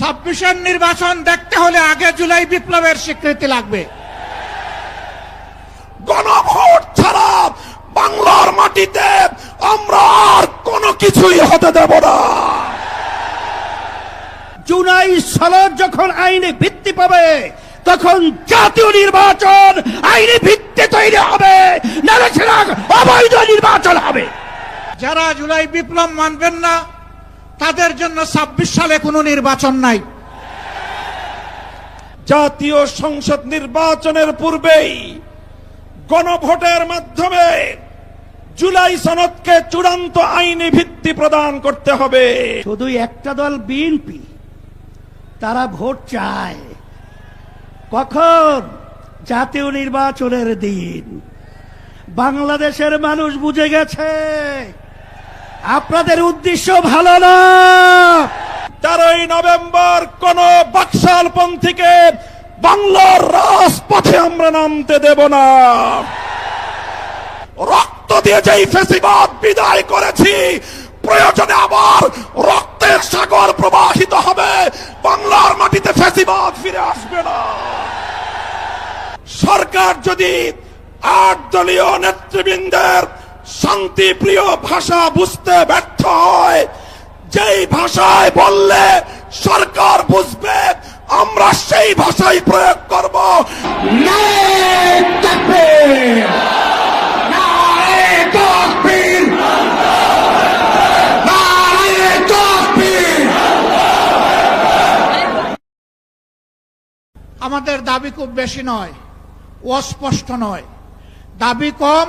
ছাব্বিশের নির্বাচন দেখতে হলে আগে জুলাই বিপ্লবের স্বীকৃতি লাগবে। গণভোট ছাড়া বাংলার মাটিতে আমরা আর কোনো কিছুই হতে দেব না। জুলাই সনদ যখন আইনে ভিত্তি পাবে তখন জাতীয় নির্বাচন আইনি ভিত্তি তৈরি হবে। নাহলে সেটা অবৈধ নির্বাচন হবে। যারা জুলাই বিপ্লব মানবেন না তাদের জন্য ছাব্বিশ সালে কোনো নির্বাচন নাই। জাতীয় সংসদ নির্বাচনের পূর্বেই গণভোটের মাধ্যমে জুলাই সনদকে চূড়ান্ত আইনি ভিত্তি প্রদান করতে হবে। শুধু একটা দল বিএনপি, তারা ভোট চায়। কখন? জাতীয় নির্বাচনের দিন। বাংলাদেশের মানুষ বুঝে গেছে। আপনাদের উদ্দেশ্য ভালো না। তেরোই নভেম্বর কোন বাকশাল পন্থীকে বাংলার রাজপথে আমরা নামতে দেব না। রক্ত দিয়ে যেই ফেসিবাদ বিদায় করেছি, প্রয়োজনে আবার রক্তের সাগর প্রবাহিত হবে। বাংলার মাটিতে ফেসিবাদ ফিরে আসবে না। সরকার যদি আট দলীয় নেতৃবৃন্দের শান্তিপ্রিয় ভাষা বুঝতে ব্যর্থ হয়। যেই ভাষায় বললে সরকার বুঝবে, আমরা সেই ভাষাই প্রয়োগ করব। আমাদের দাবি খুব বেশি নয় অস্পষ্ট নয়। দাবি কম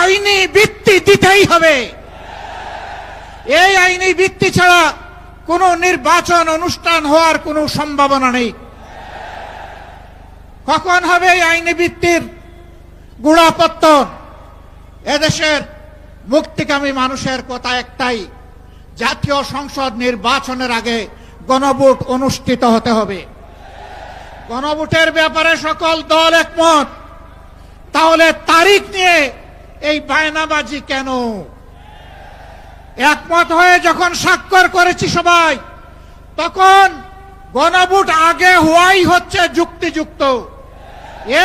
আইনি ভিত্তি দিতেই হবে। এই আইনি ভিত্তি ছাড়া কোনো নির্বাচন অনুষ্ঠান হওয়ার কোনো সম্ভাবনা নেই। কখন হবে এই আইনি ভিত্তির গুড়াপত্তন এদেশের মুক্তিকামী মানুষের কথা একটাই, জাতীয় সংসদ নির্বাচনের আগে গণভোট অনুষ্ঠিত হতে হবে। গণভোটের ব্যাপারে সকল দল একমত। তাহলে তারিখ নিয়ে এই বায়নাবাজি কেন? একমত হয়ে যখন স্বাক্ষর করেছি সবাই, তখন গণভোট আগে হওয়াই হচ্ছে যুক্তিযুক্ত।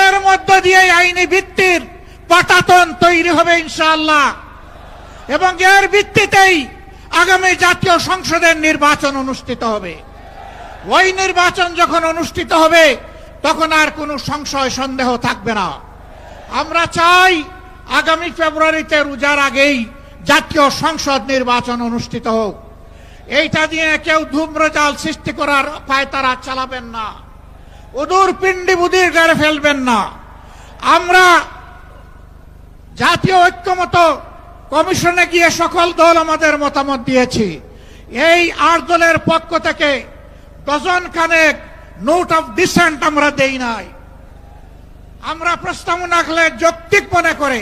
এর মধ্য দিয়ে আইনি ভিত্তির পাটাতন তৈরি হবে ইনশাআল্লাহ। এবং এর ভিত্তিতেই আগামী জাতীয় সংসদের নির্বাচন অনুষ্ঠিত হবে। ওই নির্বাচন যখন অনুষ্ঠিত হবে, তখন আর কোনো সংশয়, সন্দেহ থাকবে না। আমরা চাই আগামী ফেব্রুয়ারিতে রোজার আগেই জাতীয় সংসদ নির্বাচন অনুষ্ঠিত হোক। এইটা দিয়ে কেউ ধূম্রজাল সৃষ্টি করার পায়তারা চালাবেন না। উদূর পিণ্ডি বুদির গাড়ে ফেলবেন না। আমরা জাতীয় ঐক্যমত কমিশনে গিয়ে সকল দল আমাদের মতামত দিয়েছি। এই আট দলের পক্ষ থেকে ডজন খানেক নোট অফ ডিসেন্ট আমরা দেই নাই। আমরা প্রস্তাবনা যৌক্তিক মনে করে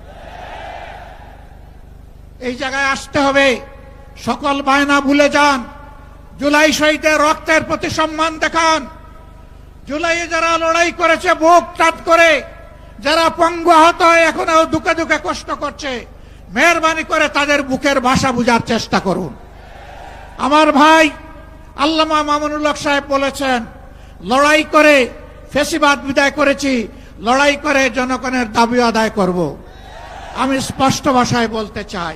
এই জায়গায় আসতে হবে। সকল বায়না ভুলে যান। জুলাই শহীদের রক্তের প্রতি সম্মান দেখান। জুলাইয়ে যারা লড়াই করেছে, বুক টাট করে, যারা পঙ্গু আহত হয়ে এখনও দুঃখে দুঃখে কষ্ট করছে, মেহরবানি করে তাদের বুকের ভাষা বুঝার চেষ্টা করুন। আমার ভাই আল্লামা মামুনুল্লাহ সাহেব বলেছেন, লড়াই করে ফেসিবাদ বিদায় করেছি, লড়াই করে জনগণের দাবি আদায় করব। আমি স্পষ্ট ভাষায় বলতে চাই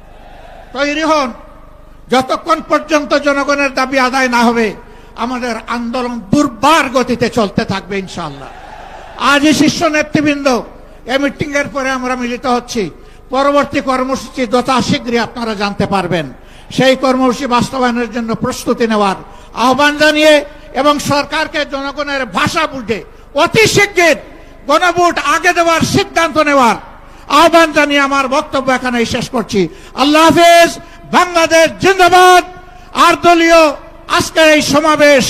তৈরি হন। যতক্ষণ পর্যন্ত জনগণের দাবি আদায় না হবে, আমাদের আন্দোলন দুর্বার গতিতে চলতে থাকবে ইনশাআল্লাহ। আজই শীর্ষ নেতৃবৃন্দ, এ মিটিং এর পরে আমরা মিলিত হচ্ছি। পরবর্তী কর্মসূচি যথা শীঘ্রই আপনারা জানতে পারবেন। সেই কর্মসূচি বাস্তবায়নের জন্য প্রস্তুতি নেওয়ার আহ্বান জানিয়ে এবং সরকারকে জনগণের ভাষা বুঝে অতি শীঘ্র গণভোট আগে দেওয়ার সিদ্ধান্ত নেওয়ার আহ্বান জানিয়ে আমার বক্তব্য এখানে শেষ করছি। আল্লাহ হাফেজ, বাংলাদেশ জিন্দাবাদ। আর দলীয় আজকের এই সমাবেশ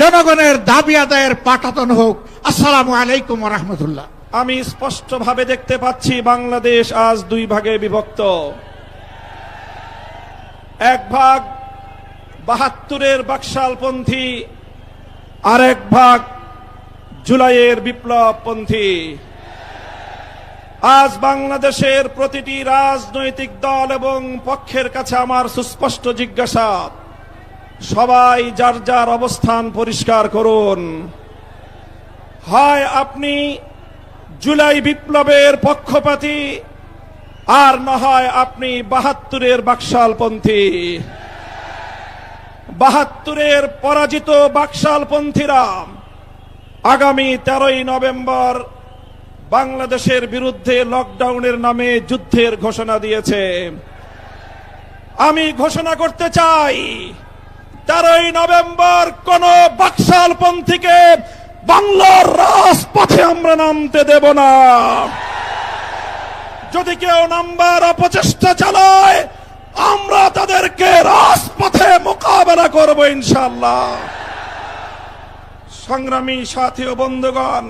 জনগণের দাবি আদায়ের পাঠাতন হোক। আসসালামু আলাইকুম রহমতুল্লাহ আমি স্পষ্টভাবে দেখতে পাচ্ছি বাংলাদেশ আজ দুই ভাগে বিভক্ত। এক ভাগ বাহাত্তরের বাকশালপন্থী আর এক ভাগ জুলাইয়ের বিপ্লবপন্থী। আজ বাংলাদেশের প্রতিটি রাজনৈতিক দল এবং পক্ষের কাছে আমার সুস্পষ্ট জিজ্ঞাসা। সবাই যার যার অবস্থান পরিষ্কার করুন। হয় আপনি জুলাই বিপ্লবের পক্ষপাতী, আর না হয় আপনি বাহাত্তরের বাকশালপন্থী। বাহাত্তরের পরাজিত বাকশালপন্থীরা আগামী তেরোই নভেম্বর বাংলাদেশের বিরুদ্ধে লকডাউনের নামে যুদ্ধের ঘোষণা দিয়েছে। আমি ঘোষণা করতে চাই, তেরোই নভেম্বর কোন বাকশালপন্থীকে বাংলার রাজপথে আমরা নামতে দেব না। যদি কেউ নাম্বার অপচেষ্টা চালায়, আমরা তাদেরকে রাজপথে মোকাবেলা করব ইনশাল্লাহ সংগ্রামী সাথী ও বন্ধুগণ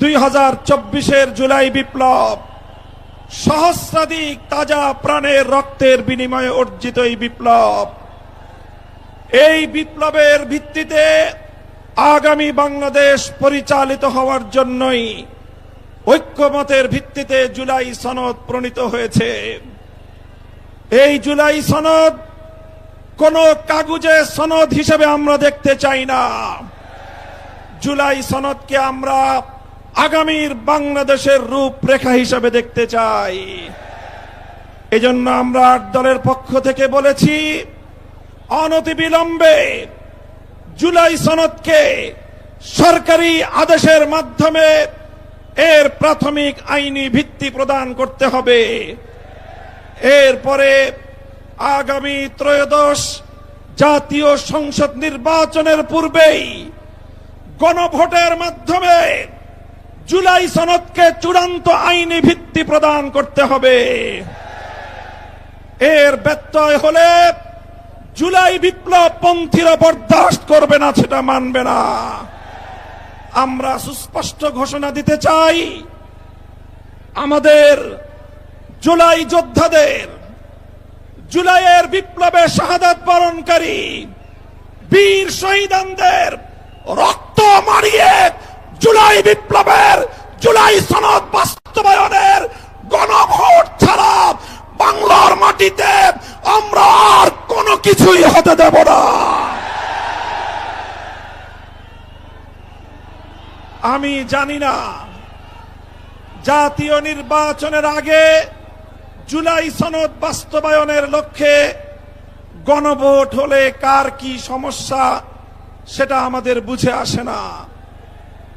দুই হাজার চব্বিশের জুলাই বিপ্লব। সহস্রাধিক তাজা প্রাণের রক্তের বিনিময়ে অর্জিত এই বিপ্লব। এই বিপ্লবের ভিত্তিতে আগামী বাংলাদেশ পরিচালিত হওয়ার জন্যই ঐক্যমতের ভিত্তিতে জুলাই সনদ প্রণীত হয়েছে। এই জুলাই সনদ কোন কাগজে সনদ হিসেবে আমরা দেখতে চাই না। জুলাই সনদকে আমরা আগামীর বাংলাদেশের রূপরেখা হিসাবে দেখতে চাই। এজন্য আমরা আট দলের পক্ষ থেকে বলেছি, অনতিবিলম্বে জুলাই সনদকে সরকারি আদেশের মাধ্যমে এর প্রাথমিক আইনি ভিত্তি প্রদান করতে হবে। এরপরে আগামী ত্রয়োদশ জাতীয় সংসদ নির্বাচনের পূর্বেই গণভোটের মাধ্যমে জুলাই সনদকে চূড়ান্ত আইনি ভিত্তি প্রদান করতে হবে। এর ব্যত্যয় হলে জুলাই বিপ্লব পন্থীরা বরদাস্ত করবে না, সেটা মানবে না। আমরা সুস্পষ্ট ঘোষণা দিতে চাই, আমাদের জুলাই যোদ্ধাদের, জুলাইয়ের বিপ্লবে শাহাদাত বরণকারী, বীর শহীদানদের রক্ত মারিয়ে জুলাই বিপ্লবের, জুলাই সনদ বাস্তবায়নের গণভোট ছাড়া বাংলার মাটিতে আমরা আর কোনো কিছুই হতে দেব না। আমি জানি না, জাতীয় নির্বাচনের আগে জুলাই সনদ বাস্তবায়নের লক্ষ্যে গণভোট হলে কার কি সমস্যা সেটা আমাদের বুঝে আসে না।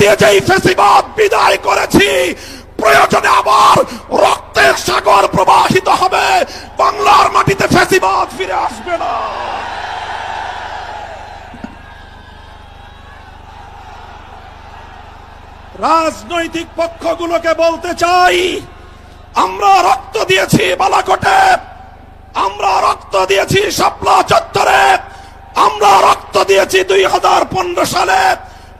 দিয়ে যেই ফেসিবাদ বিদায় করেছি, প্রয়োজনে আবার রক্তের সাগর প্রবাহিত হবে। বাংলার মাটিতে ফেসিবাদ ফিরে আসবে না। রাজনৈতিক পক্ষগুলোকে বলতে চাই, আমরা রক্ত দিয়েছি বালাকোটে, আমরা রক্ত দিয়েছি শাপলা চত্বরে, আমরা রক্ত দিয়েছি দুই হাজার পনেরো সালে।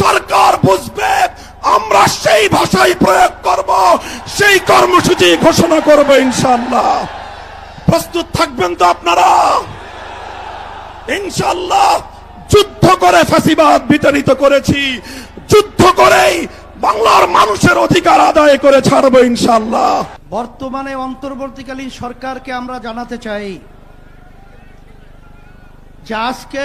সরকার বুঝবে, আমরা সেই ভাষাই প্রয়োগ করব, সেই কর্মসূচি ঘোষণা করব ইনশাল্লাহ প্রস্তুত থাকবেন তো আপনারা? ইনশাল্লাহ যুদ্ধ করে ফাঁসিবাদ বিতাড়িত করেছি, যুদ্ধ করেই বাংলার মানুষের অধিকার আদায় করে ছাড়বো ইনশাল্লাহ বর্তমানে অন্তর্বর্তীকালীন সরকারকে আমরা জানাতে চাই যে আজকে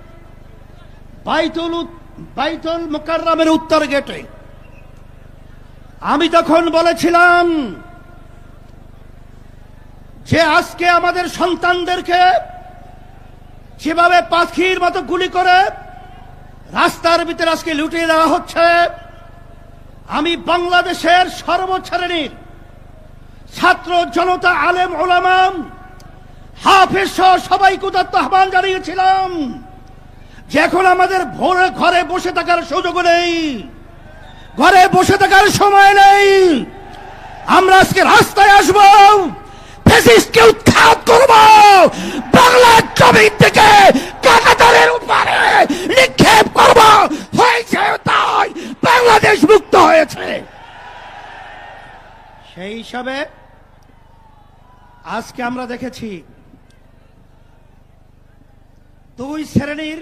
বাইতুল বাইতুল মোকাররমের উত্তর গেটে। আমি তখন বলেছিলাম, যে আজকে আমাদের সন্তানদেরকে যেভাবে পাখির মতো গুলি করে রাস্তার ভিতরে আজকে লুটিয়ে দেওয়া হচ্ছে, আমি বাংলাদেশের সর্বশ্রেণীর ছাত্র জনতা আলেম ওলামাম হাফেজ সহ সবাইকে উদাত্ত আহ্বান জানিয়েছিলাম। যে এখন আমাদের ভোরে ঘরে বসে থাকার সুযোগ নেই, ঘরে বসে থাকার সময় নেই, আমরা আজকে রাস্তায় আসব ফেসিস্টকে উৎখাত করব, বাংলার জমিন থেকে কাকাতারের উপরে নিক্ষেপ করব। হয়েছে তাই বাংলাদেশ মুক্ত হয়েছে। সেই হিসাবে আজকে আমরা দেখেছি, দুই শ্রেণির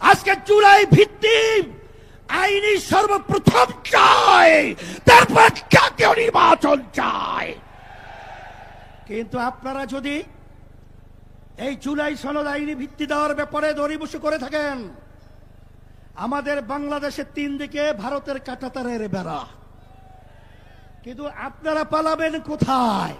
আজকে জুলাই ভিত্তিক আইনি সর্বপ্রথম চায় তারপর জাতীয় নির্বাচন চায় কিন্তু আপনারা যদি এই জুলাই সনদ আইনি ভিত্তি দেওয়ার ব্যাপারে দড়িবসু করে থাকেন, আমাদের বাংলাদেশের তিন দিকে ভারতের কাটাতারের বেড়া। কিন্তু আপনারা পালাবেন কোথায়?